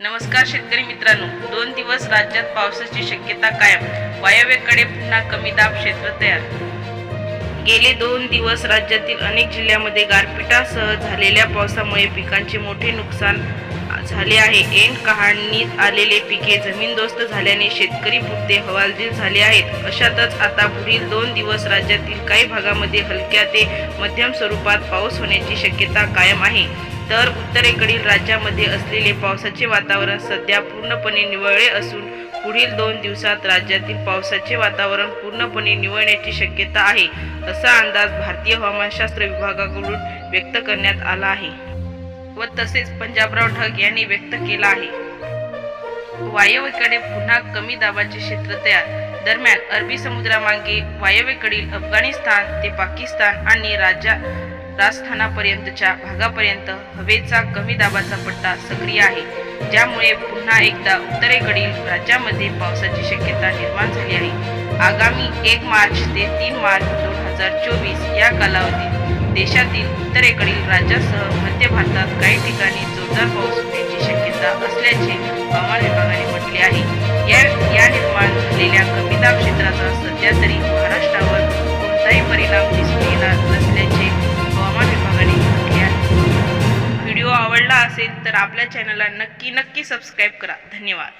नमस्कार शेतकरी मित्रांनो. दोन दिवस राज्यात पावसाची शक्यता कायम. वायव्येकडे पुन्हा कमी दाब क्षेत्र तयार. गेले दोन दिवस राज्यातील अनेक जिल्ह्यामध्ये गारपिटासह झालेल्या पावसामुळे पिकांचे मोठे नुकसान झाले आहे. ऐन कहाणीत आलेले पिके जमीनदोस्त झाल्याने शेतकरी पुरते हवालदिल झाले आहेत. अशातच आता पुढील दोन दिवस राज्यातील काही भागामध्ये हलक्या ते मध्यम स्वरूपात पाऊस होण्याची शक्यता कायम आहे. तर उत्तरेकडील राज्यामध्ये असलेले पावसाचे वातावरण सध्या पूर्णपणे निवळले असून पुढील दोन दिवसात राज्यातील पावसाचे वातावरण पूर्णपणे निवळण्याची शक्यता आहे असा अंदाज भारतीय हवामानशास्त्र विभागाकडून व्यक्त करण्यात आला आहे. व तसेच पंजाबराव ढग यांनी व्यक्त केला आहे. वायव्येकडे पुन्हा कमी दाबाचे क्षेत्र तयार. दरम्यान अरबी समुद्रामागे वायव्येकडील अफगाणिस्तान ते पाकिस्तान आणि राज्या राजस्थानापर्यंतच्या भागापर्यंत हवेचा कमी दाबाचा पट्टा सक्रिय आहे. ज्यामुळे पुन्हा एकदा उत्तरेकडील राज्यामध्ये पावसाची शक्यता निर्माण झाली आहे. आगामी एक मार्च ते तीन मार्च दोन हजार चोवीस या कालावधीत देशातील उत्तरेकडील राज्यासह मध्य भारतात काही ठिकाणी जोरदार पाऊस होण्याची शक्यता असल्याचे हवामान विभागाने म्हटले आहे. या या निर्माण झालेल्या कमी दाब क्षेत्राचा सध्या तरी आवडला असेल तर आपल्या चॅनलला नक्की नक्की सबस्क्राईब करा. धन्यवाद.